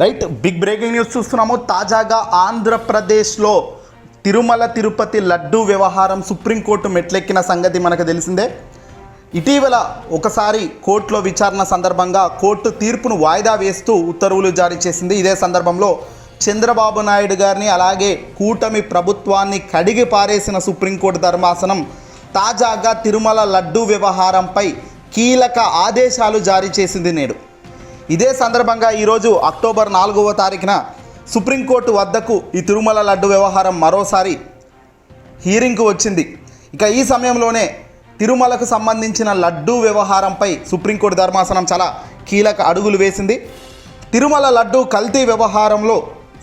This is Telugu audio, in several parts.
రైట్ బిగ్ బ్రేకింగ్ న్యూస్ చూస్తున్నాము. తాజాగా ఆంధ్రప్రదేశ్లో తిరుమల తిరుపతి లడ్డు వ్యవహారం సుప్రీంకోర్టు మెట్లెక్కిన సంగతి మనకు తెలిసిందే. ఇటీవల ఒకసారి కోర్టులో విచారణ సందర్భంగా కోర్టు తీర్పును వాయిదా వేస్తూ ఉత్తర్వులు జారీ చేసింది. ఇదే సందర్భంలో చంద్రబాబు నాయుడు గారిని అలాగే కూటమి ప్రభుత్వాన్ని కడిగి పారేసిన సుప్రీంకోర్టు ధర్మాసనం తాజాగా తిరుమల లడ్డు వ్యవహారంపై కీలక ఆదేశాలు జారీ చేసింది నేడు. ఇదే సందర్భంగా ఈరోజు అక్టోబర్ నాలుగవ తారీఖున సుప్రీంకోర్టు వద్దకు ఈ తిరుమల లడ్డు వ్యవహారం మరోసారి హీరింగ్కు వచ్చింది. ఇక ఈ సమయంలోనే తిరుమలకు సంబంధించిన లడ్డూ వ్యవహారంపై సుప్రీంకోర్టు ధర్మాసనం చాలా కీలక అడుగులు వేసింది. తిరుమల లడ్డు కల్తీ వ్యవహారంలో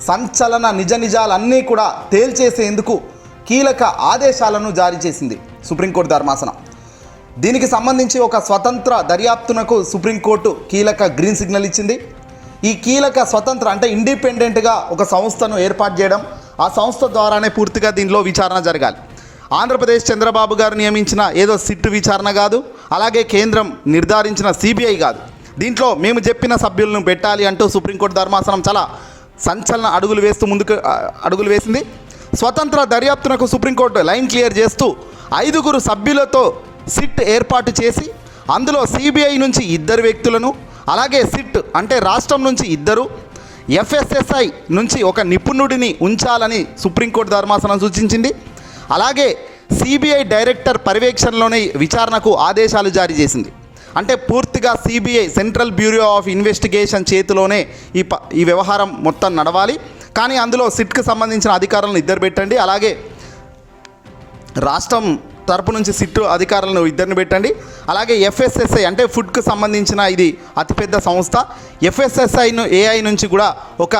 సంచలన నిజ నిజాలన్నీ కూడా తేల్చేసేందుకు కీలక ఆదేశాలను జారీ చేసింది సుప్రీంకోర్టు ధర్మాసనం. దీనికి సంబంధించి ఒక స్వతంత్ర దర్యాప్తునకు సుప్రీంకోర్టు కీలక గ్రీన్ సిగ్నల్ ఇచ్చింది. ఈ కీలక స్వతంత్ర అంటే ఇండిపెండెంట్గా ఒక సంస్థను ఏర్పాటు చేయడం ఆ సంస్థ ద్వారానే పూర్తిగా దీనిలో విచారణ జరగాలి. ఆంధ్రప్రదేశ్ చంద్రబాబు గారు నియమించిన ఏదో సిట్టు విచారణ కాదు అలాగే కేంద్రం నిర్ధారించిన సిబిఐ కాదు. దీంట్లో మేము చెప్పిన సభ్యులను పెట్టాలి అంటూ సుప్రీంకోర్టు ధర్మాసనం చాలా సంచలన అడుగులు వేస్తూ ముందుకు అడుగులు వేసింది. స్వతంత్ర దర్యాప్తునకు సుప్రీంకోర్టు లైన్ క్లియర్ చేస్తూ ఐదుగురు సభ్యులతో సిట్ ఏర్పాటు చేసి అందులో సిబిఐ నుంచి ఇద్దరు వ్యక్తులను అలాగే సిట్ అంటే రాష్ట్రం నుంచి ఇద్దరు ఎఫ్ఎస్ఎస్ఐ నుంచి ఒక నిపుణుడిని ఉంచాలని సుప్రీంకోర్టు ధర్మాసనం సూచించింది. అలాగే సిబిఐ డైరెక్టర్ పర్యవేక్షణలోనే విచారణకు ఆదేశాలు జారీ చేసింది. అంటే పూర్తిగా CBI central bureau of investigation చేతిలోనే ఈ ప ఈ వ్యవహారం మొత్తం నడవాలి. కానీ అందులో సిట్కు సంబంధించిన అధికారులను ఇద్దరు పెట్టండి. అలాగే రాష్ట్రం తరపు నుంచి సిట్టు అధికారులను ఇద్దరిని పెట్టండి. అలాగే ఎఫ్ఎస్ఎస్ఐ అంటే ఫుడ్కు సంబంధించిన ఇది అతిపెద్ద సంస్థ. ఎఫ్ఎస్ఎస్ఐను ఏఐ నుంచి కూడా ఒక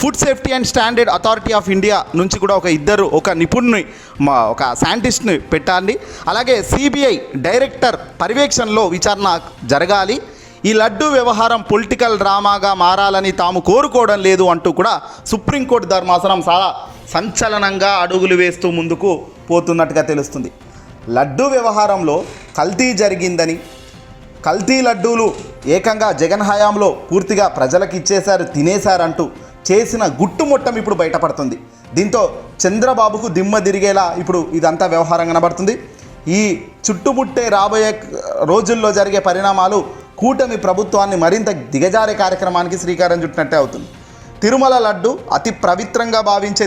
food safety and standard authority of India నుంచి కూడా ఒక ఇద్దరు ఒక నిపుణుని మా ఒక సైంటిస్ట్ని పెట్టాలి అలాగే సిబిఐ డైరెక్టర్ పర్యవేక్షణలో విచారణ జరగాలి. ఈ లడ్డు వ్యవహారం పొలిటికల్ డ్రామాగా మారాలని తాము కోరుకోవడం లేదు అంటూ కూడా సుప్రీంకోర్టు ధర్మాసనం చాలా సంచలనంగా అడుగులు వేస్తూ ముందుకు పోతున్నట్టుగా తెలుస్తుంది. లడ్డు వ్యవహారంలో కల్తీ జరిగిందని కల్తీ లడ్డూలు ఏకంగా జగన్ హయాంలో పూర్తిగా ప్రజలకు ఇచ్చేశారు తినేశారంటూ చేసిన గుట్టుముట్టం ఇప్పుడు బయటపడుతుంది. దీంతో చంద్రబాబుకు దిమ్మ తిరిగేలా ఇప్పుడు ఇదంతా వ్యవహారం కనబడుతుంది. ఈ చుట్టుముట్టే రాబోయే రోజుల్లో జరిగే పరిణామాలు కూటమి ప్రభుత్వాన్ని మరింత దిగజారే కార్యక్రమానికి శ్రీకారం చుట్టినట్టే అవుతుంది. తిరుమల లడ్డు అతి పవిత్రంగా భావించే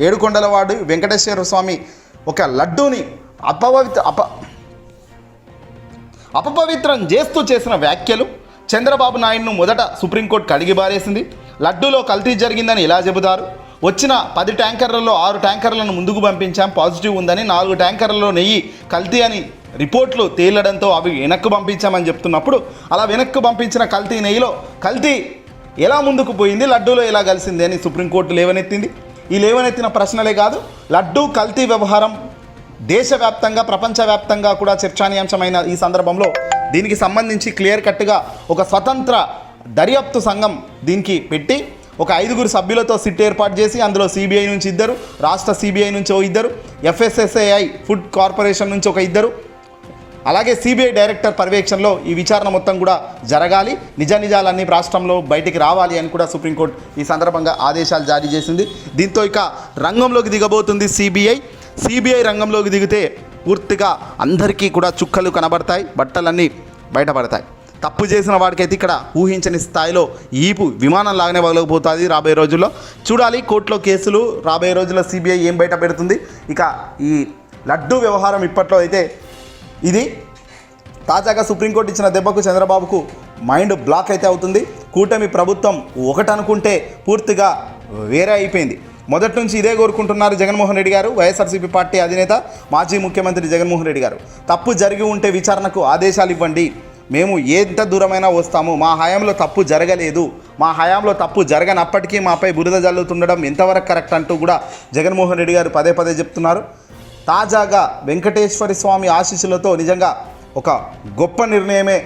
ఏడుకొండలవాడు వెంకటేశ్వర స్వామి ఒక లడ్డూని అపవిత్ర అప అపపవిత్రం చేస్తూ చేసిన వ్యాఖ్యలు చంద్రబాబు నాయుడును మొదట సుప్రీంకోర్టు కడిగి బారేసింది. లడ్డూలో కల్తీ జరిగిందని ఇలా చెబుతారు. వచ్చిన పది ట్యాంకర్లలో ఆరు ట్యాంకర్లను ముందుకు పంపించాం. పాజిటివ్ ఉందని నాలుగు ట్యాంకర్లలో నెయ్యి కల్తీ అని రిపోర్ట్లు తేలడంతో అవి వెనక్కు పంపించామని చెప్తున్నప్పుడు అలా వెనక్కు పంపించిన కల్తీ నెయ్యిలో కల్తీ ఎలా ముందుకు పోయింది లడ్డూలో ఎలా కలిసింది అని సుప్రీంకోర్టు లేవనెత్తింది. ఈ లేవనెత్తిన ప్రశ్నలే కాదు లడ్డూ కల్తీ వ్యవహారం దేశవ్యాప్తంగా ప్రపంచవ్యాప్తంగా కూడా చర్చానీయాంశమైన ఈ సందర్భంలో దీనికి సంబంధించి క్లియర్ కట్గా ఒక స్వతంత్ర దర్యాప్తు సంఘం దీనికి పెట్టి ఒక ఐదుగురు సభ్యులతో సిట్ ఏర్పాటు చేసి అందులో సిబిఐ నుంచి ఇద్దరు రాష్ట్ర సిబిఐ నుంచి ఓ ఇద్దరు ఎఫ్ఎస్ఎస్ఏఐ ఫుడ్ కార్పొరేషన్ నుంచి ఒక ఇద్దరు అలాగే సిబిఐ డైరెక్టర్ పర్యవేక్షణలో ఈ విచారణ మొత్తం కూడా జరగాలి. నిజ నిజాలన్నీ రాష్ట్రంలో బయటికి రావాలి అని కూడా సుప్రీంకోర్టు ఈ సందర్భంగా ఆదేశాలు జారీ చేసింది. దీంతో ఇక రంగంలోకి దిగబోతుంది సిబిఐ. సిబిఐ రంగంలోకి దిగితే పూర్తిగా అందరికీ కూడా చుక్కలు కనబడతాయి బట్టలన్నీ బయటపడతాయి. తప్పు చేసిన వాడికైతే ఇక్కడ ఊహించని స్థాయిలో ఈపు విమానం లాగానే వదలకపోతుంది రాబోయే రోజుల్లో. చూడాలి కోర్టులో కేసులు రాబోయే రోజుల్లో సిబిఐ ఏం బయట పెడుతుంది. ఇక ఈ లడ్డు వ్యవహారం ఇప్పట్లో అయితే ఇది తాజాగా సుప్రీంకోర్టు ఇచ్చిన దెబ్బకు చంద్రబాబుకు మైండ్ బ్లాక్ అయితే అవుతుంది. కూటమి ప్రభుత్వం ఒకటనుకుంటే పూర్తిగా వేరే అయిపోయింది. మొదటి నుంచి ఇదే కోరుకుంటున్నారు జగన్మోహన్ రెడ్డి గారు వైఎస్ఆర్సీపీ పార్టీ అధినేత మాజీ ముఖ్యమంత్రి జగన్మోహన్ రెడ్డి గారు. తప్పు జరిగి ఉంటే విచారణకు ఆదేశాలు ఇవ్వండి. మేము ఎంత దూరమైనా వస్తాము. మా హయాంలో తప్పు జరగలేదు. మా హయాంలో తప్పు జరగనప్పటికీ మాపై బురద జల్లుతుండడం ఎంతవరకు కరెక్ట్ అంటూ కూడా జగన్మోహన్ రెడ్డి గారు పదే పదే చెప్తున్నారు. తాజాగా వెంకటేశ్వర స్వామి ఆశీస్సులతో నిజంగా ఒక గొప్ప నిర్ణయమే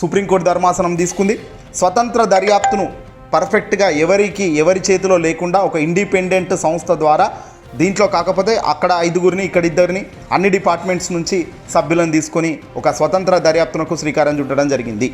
సుప్రీంకోర్టు ధర్మాసనం తీసుకుంది. స్వతంత్ర దర్యాప్తును పర్ఫెక్ట్గా ఎవరికి ఎవరి చేతిలో లేకుండా ఒక ఇండిపెండెంట్ సంస్థ ద్వారా దీంట్లో కాకపోతే అక్కడ ఐదుగురిని ఇక్కడ ఇద్దరిని అన్ని డిపార్ట్మెంట్స్ నుంచి సభ్యులను తీసుకొని ఒక స్వతంత్ర దర్యాప్తునకు శ్రీకారం చుట్టడం జరిగింది.